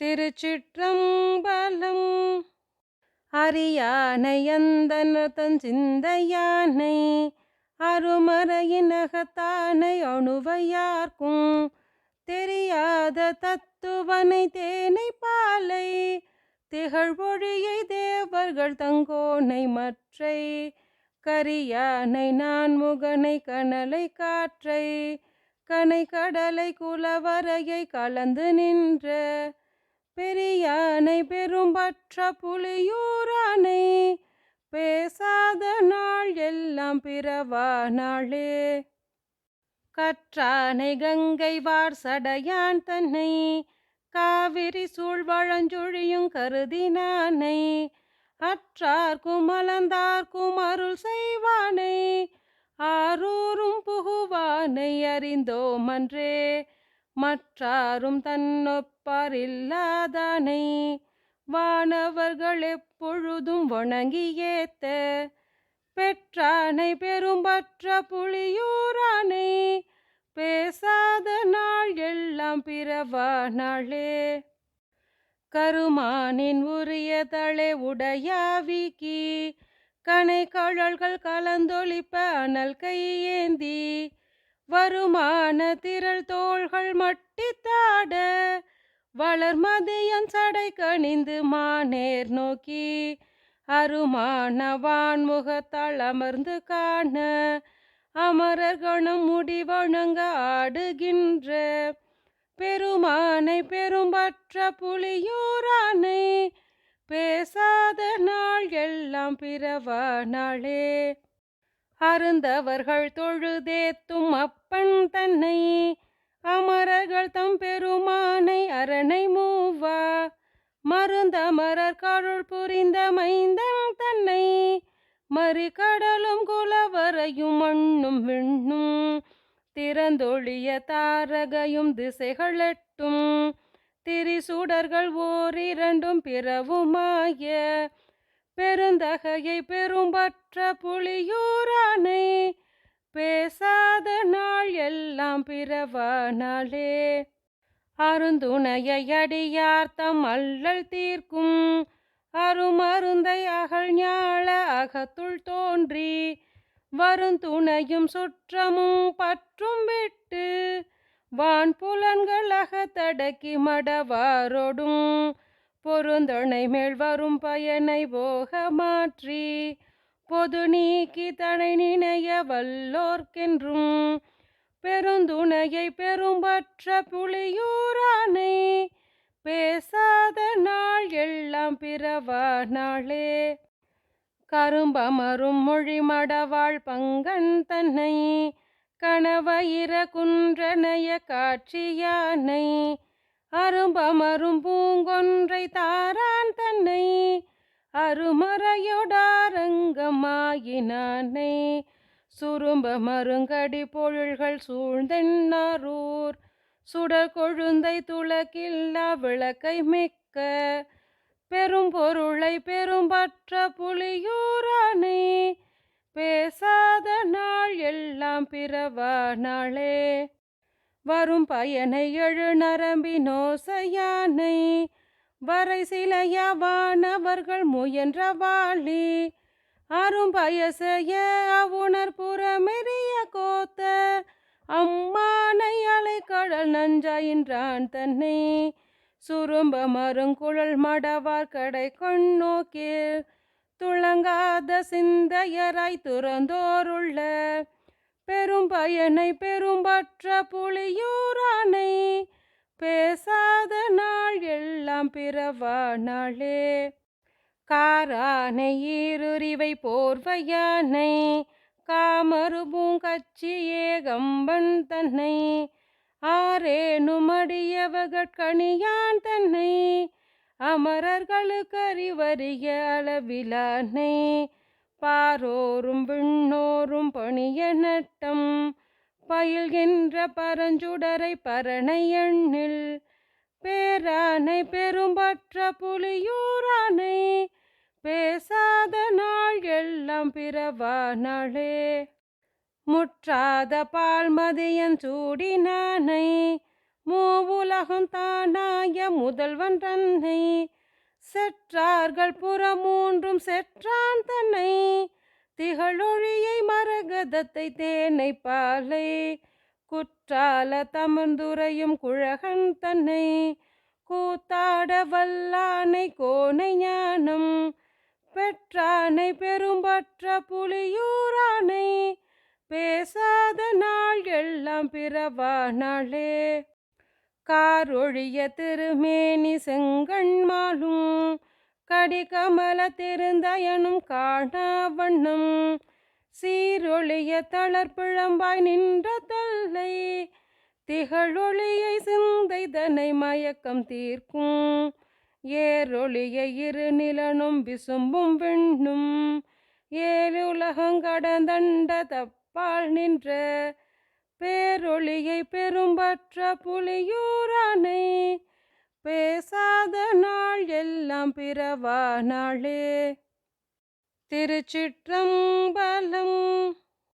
திருச்சிற்றம்பலம். அரியானை அந்தனர் தன் சிந்தையானை அருமறையினகத்தானை அணுவையார்க்கும். தெரியாத தத்துவனை தேனை பாலை திகழ்வொழியை தேவர்கள் தங்கோனை மற்றை. கரியானை நான்முகனை கனலை காற்றை கனை கடலை குலவரையை கலந்து நின்ற பெரியானை பெரும்பற்ற புலியூரானை பேசாத நாள் எல்லாம் பிறவா நாளே. கற்றானை கங்கை வார் சடையான் தன்னை காவிரி சூழ்வழஞ்சொழியும் கருதினானை அற்றார்க்கும் அலந்தார்க்கும் அருள் செய்வானை ஆரூரும் புகுவானை அறிந்தோமன்றே மற்றாரும் தன்னொப்பாரில்லாதானை? வானவர்கள் எப்பொழுதும் வணங்கி ஏத்த பெற்றானை பெரும்பற்ற புளியூரானை பேசாத நாள் எல்லாம் பிறவா நாளே. கருமானின் உரிய தலை உடையாவிக்கி கனை கழல்கள் கலந்தொழிப்ப அனல் கையேந்தி வருமான திரள் தோள்கள் மட்டித்தாட வளர் மதியன் சடை கணிந்து மானேர் நோக்கி அருமான வான்முகத்தால் அமர்ந்து காண அமரர்கணம் முடிவணங்க ஆடுகின்ற பெருமானை பெரும்பற்ற புலியூரானை பேசாத நாள் எல்லாம் பிறவ நாளே. அருந்தவர்கள் தொழுதேத்தும் அப்பன் தன்னை அமரர்கள் தம் பெருமானை அரணை மூவா. மருந்தமரர் கருள் புரிந்த மைந்தன் தன்னை மறு கடலும் குலவரையும் மண்ணும் விண்ணும் திறந்தொழிய தாரகையும் திசைகளெட்டும். திரிசூடர்கள் ஓரிரண்டும் பிறவுமாய பெருந்தகையை பெரும்பற்ற புலியூரானை பேசாத நாள் எல்லாம் பிறவானாலே அருந்துணையை அடியார்த்தம் அல்லல் தீர்க்கும் அருமருந்தை அகழ் ஞாழ அகத்துள் தோன்றி வருந்துணையும் சுற்றமும் பற்றும் விட்டு வான் புலன்கள் அகத்தடக்கி மடவாரோடும் பொருந்தொணை மேல் வரும் பயனை போக மாற்றி பொது நீக்கி தனை நினைய வல்லோர்க்கென்றும் பெருந்துணையை பெரும்பற்ற புலியூரானை பேசாத நாள் எல்லாம் பிறவா நாளே. கரும்பமரும் மொழி மடவாள் பங்கன் தன்னை கணவயிர குன்றனைய காட்சியானை அரும்பமரும் பூங்கொன்றை தாரான் தன்னை அருமறையொடாரங்கமாயினானை. சுரும்ப மருங்கடி பொருள்கள் சூழ்ந்தென்னாரூர் சுடர் கொழுந்தை துளக்கில்லா விளக்கை மிக்க. பெரும் பொருளை பெரும்பற்ற புலியூரானே பேசாத நாள் எல்லாம் பிறவா நாளே. வரும் பயனை எழு நரம்பினோசையானை வரை சிலையவானவர்கள் முயன்ற வாழி அரும் பயசைய அவுணர் புறமெறிய கோத்த. அம்மானை அலைக்கடல் நஞ்சாயின்றான் தன்னை. சுரும்ப மருங்குழல் மடவார் கடை கொண்ணோக்கில். துளங்காத சிந்தையராய் துறந்தோருள்ள. பெரும் பயனை பெரும்பற்ற புளியூரானை பேசாத நாள் எல்லாம் பிறவா நாளே. காரானை ஈருரிவை போர்வையானை. காமருபும் கச்சி கம்பன் தன்னை. ஆரேனுமடியவகட்கணியான் தன்னை. அமரர்களுக்கு அறிவறிய அளவிலானை. பாரோரும் விண்ணோரும் பணிய நட்டம் பயில்கின்ற பரஞ்சுடரை பரணை எண்ணில் பேரானை பெரும்பற்ற புலியூரானை பேசாத நாள் எல்லாம் பிறவா நாளே. முற்றாத பால் மதியன் சூடினானை மூவுலகம் தானாய முதல்வன் தன்னை செற்றார்கள் புறமூன்றும் செற்றான் தன்னை. திகழொழியை மரகதத்தை தேனை பாலை. குற்றால தமர்ந்துரையும் குழகன் தன்னை. கூத்தாட வல்லானை கோனை ஞானம். பெற்றானை பெரும்பற்ற புலியூரானை. பேசாத நாள் எல்லாம் பிறவா நாளே. காரொழிய திருமேனி செங்கண்மாலும் கடிகமல திருந்தயனும் காணா வண்ணம் சீரொழிய தளர்பிழம்பாய் நின்ற தல்லை திகழொளியை சிந்தைதனை மயக்கம் தீர்க்கும் ஏரொளிய இரு நிலனும் விசும்பும் விண்ணும் ஏழுலகங்கடந்தண்ட தப்பால் நின்ற பேரொழியை பெரும்பற்ற புலியூரானை பேசாத நாள் எல்லாம் பிறவா நாளே. திருச்சிற்றம்பலம்